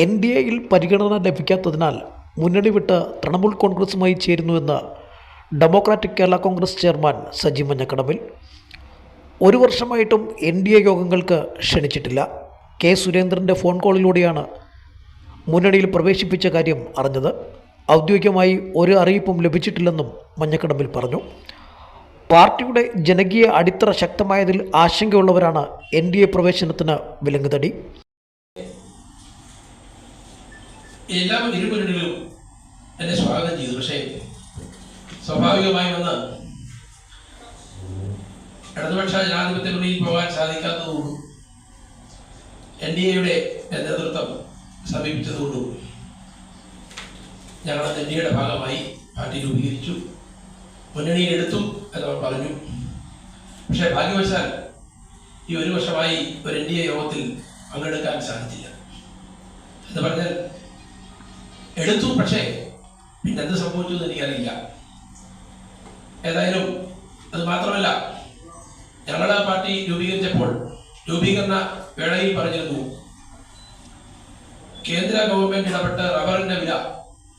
N D എയിൽ പരിഗണന ലഭിക്കാത്തതിനാൽ മുന്നണി വിട്ട് തൃണമൂൽ കോൺഗ്രസുമായി ചേരുന്നുവെന്ന് democratic Kerala Congress chairman Saji Manjakadambil. ഒരു വർഷമായിട്ടും എൻ ഡി എ യോഗങ്ങൾക്ക് ക്ഷണിച്ചിട്ടില്ല. കെ സുരേന്ദ്രന്റെ ഫോൺ കോളിലൂടെയാണ് മുന്നണിയിൽ പ്രവേശിപ്പിച്ച കാര്യം അറിഞ്ഞത്. ഔദ്യോഗികമായി ഒരു അറിയിപ്പും ലഭിച്ചിട്ടില്ലെന്നും മഞ്ഞക്കടമ്പിൽ പറഞ്ഞു. പാർട്ടിയുടെ ജനകീയ അടിത്തറ ശക്തമായതിൽ ആശങ്കയുള്ളവരാണ് എൻ ഡി എ പ്രവേശനത്തിന് വിലങ്ങുതടി. എല്ലാ ഇരുമുന്നണികളും എന്നെ സ്വാഗതം ചെയ്തു. പക്ഷേ സ്വാഭാവികമായി വന്ന് ഇടതുപക്ഷ ജനാധിപത്യ പോകാൻ സാധിക്കാത്തതുകൊണ്ടും എൻ ഡി എയുടെ നേതൃത്വം സമീപിച്ചതുകൊണ്ടും ഞങ്ങൾ എൻ ഡി എയുടെ ഭാഗമായി പാർട്ടി രൂപീകരിച്ചു. മുന്നണിയിലെടുത്തു എന്നവർ പറഞ്ഞു. പക്ഷേ ഭാഗ്യവശാൽ ഈ ഒരു വർഷമായി ഒരു എൻ ഡി എ യോഗത്തിൽ പങ്കെടുക്കാൻ സാധിച്ചില്ല. എന്ന് പറഞ്ഞാൽ എടുത്തു. പക്ഷേ പിന്നെ എന്ത് സംഭവിച്ചു എന്ന് എനിക്കറിയില്ല. ഏതായാലും അത് മാത്രമല്ല ഞങ്ങളുടെ പാർട്ടി രൂപീകരിച്ചപ്പോൾ രൂപീകരണ വേളയിൽ പറഞ്ഞിരുന്നു കേന്ദ്ര ഗവൺമെന്റ് ഇടപെട്ട് റബ്ബറിന്റെ വില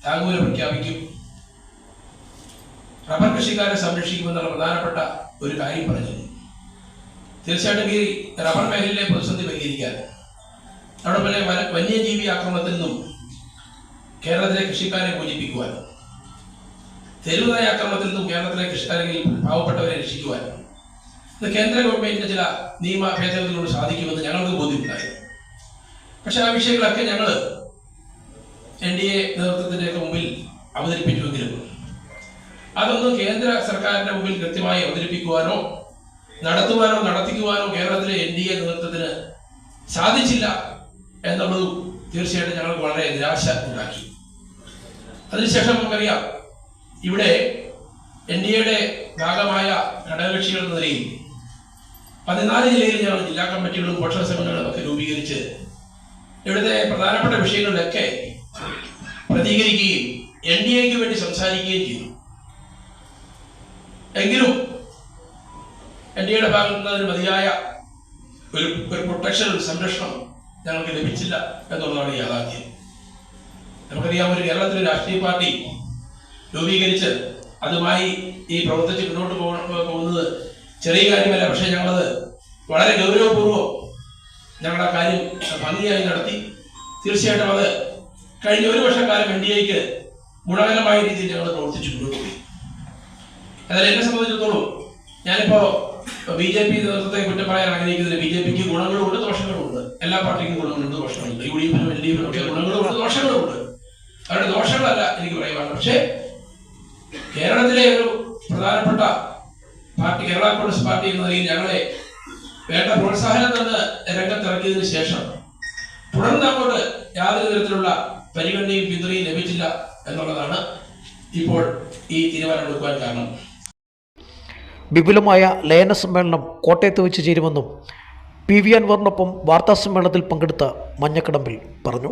താങ്ങൂല പ്രഖ്യാപിക്കും. റബ്ബർ കൃഷിക്കാരെ സംരക്ഷിക്കുമെന്നുള്ള പ്രധാനപ്പെട്ട ഒരു കാര്യം പറഞ്ഞിരുന്നു. തീർച്ചയായിട്ടും ഈ റബ്ബർ മേഖലയിലെ പ്രതിസന്ധി പരിഹരിക്കാൻ വന- വന്യജീവി ആക്രമണത്തിൽ നിന്നും കേരളത്തിലെ കൃഷിക്കാരെ മോചിപ്പിക്കുവാനും തെരുവുനായ ആക്രമണത്തിൽ നിന്നും കേരളത്തിലെ കൃഷി അല്ലെങ്കിൽ പാവപ്പെട്ടവരെ രക്ഷിക്കുവാനും ഇത് കേന്ദ്ര ഗവൺമെന്റിന്റെ ചില നിയമ ഭേദഗതികളോട് സാധിക്കുമെന്ന് ഞങ്ങൾക്ക് ബോധ്യമുണ്ടായിരുന്നു പക്ഷെ ആ വിഷയങ്ങളൊക്കെ ഞങ്ങൾ എൻ ഡി എ നേതൃത്വത്തിന്റെ ഒക്കെ മുമ്പിൽ അവതരിപ്പിച്ചുവെങ്കിലും അതൊന്നും കേന്ദ്ര സർക്കാരിന്റെ മുമ്പിൽ കൃത്യമായി അവതരിപ്പിക്കുവാനോ നടത്തുവാനോ നടത്തിക്കുവാനോ കേരളത്തിലെ എൻ ഡി എ നേതൃത്വത്തിന് സാധിച്ചില്ല എന്നുള്ളതും തീർച്ചയായിട്ടും ഞങ്ങൾക്ക് വളരെ നിരാശ ഉണ്ടാക്കി. അതിനുശേഷം നമുക്കറിയാം ഇവിടെ എൻ ഡി എയുടെ ഭാഗമായ ഘടകകക്ഷികൾ എന്ന നിലയിൽ പതിനാല് ജില്ലയിൽ ഞങ്ങൾ ജില്ലാ കമ്മിറ്റികളും പോഷക സംഘങ്ങളും ഒക്കെ രൂപീകരിച്ച് ഇവിടുത്തെ പ്രധാനപ്പെട്ട വിഷയങ്ങളിലൊക്കെ പ്രതികരിക്കുകയും എൻ ഡി എക്ക് വേണ്ടി സംസാരിക്കുകയും ചെയ്തു. എങ്കിലും എൻ ഡി എയുടെ ഭാഗത്തു നിന്ന് അതിന് മതിയായ ഒരു ഒരു പ്രൊട്ടക്ഷൻ സംരക്ഷണം ഞങ്ങൾക്ക് ലഭിച്ചില്ല എന്നുള്ളതാണ് യാഥാർത്ഥ്യം. നമുക്കറിയാം ഒരു കേരളത്തിൽ രാഷ്ട്രീയ പാർട്ടി രൂപീകരിച്ച് അതുമായി ഈ പ്രവർത്തിച്ച് മുന്നോട്ട് പോകുന്നത് ചെറിയ കാര്യമല്ല. പക്ഷേ ഞങ്ങളത് വളരെ ഗൗരവപൂർവം ഞങ്ങളുടെ കാര്യം ഭംഗിയായി നടത്തി. തീർച്ചയായിട്ടും അത് കഴിഞ്ഞ ഒരു വർഷക്കാലം എൻ ഡി എക്ക് ഗുണകരമായ രീതിയിൽ ഞങ്ങൾ പ്രവർത്തിച്ചു മുന്നോട്ട് പോയി. എന്നാൽ എന്നെ സംബന്ധിച്ചിടത്തോളം ഞാനിപ്പോ ബി ജെ പി നേതൃത്വത്തെ കുറ്റം പറയാൻ ആഗ്രഹിക്കുന്നില്ല ബി ജെ പിക്ക് ഗുണങ്ങളുണ്ട് ദോഷങ്ങളുണ്ട്. എല്ലാ പാർട്ടിക്കും ഗുണങ്ങളുണ്ട് ദോഷങ്ങളുണ്ട്. യു ഡി എഫിനും എൽ ഡി എഫിനും ഒക്കെ ദോഷങ്ങളുമുണ്ട് ദോഷങ്ങളല്ല എനിക്ക് പറയുവാൻ പക്ഷേ കേരളത്തിലെ ഒരു പ്രധാനപ്പെട്ട പാർട്ടി കേരള കോൺഗ്രസ് പാർട്ടി എന്ന നിലയിൽ ഞങ്ങളെ വേണ്ട പ്രോത്സാഹനം തന്ന് രംഗത്തിറക്കിയതിനു ശേഷം തുടർന്ന് അങ്ങോട്ട് യാതൊരു തരത്തിലുള്ള പരിഗണനയും പിന്തുണയും ലഭിച്ചില്ല എന്നുള്ളതാണ് ഇപ്പോൾ ഈ തീരുമാനമെടുക്കുവാൻ കാരണം. വിപുലമായ ലയന സമ്മേളനം കോട്ടയത്ത് വെച്ച് ചേരുമെന്നും പി വി അൻവറിനൊപ്പം വാർത്താസമ്മേളനത്തിൽ പങ്കെടുത്ത മഞ്ഞക്കടമ്പിൽ പറഞ്ഞു.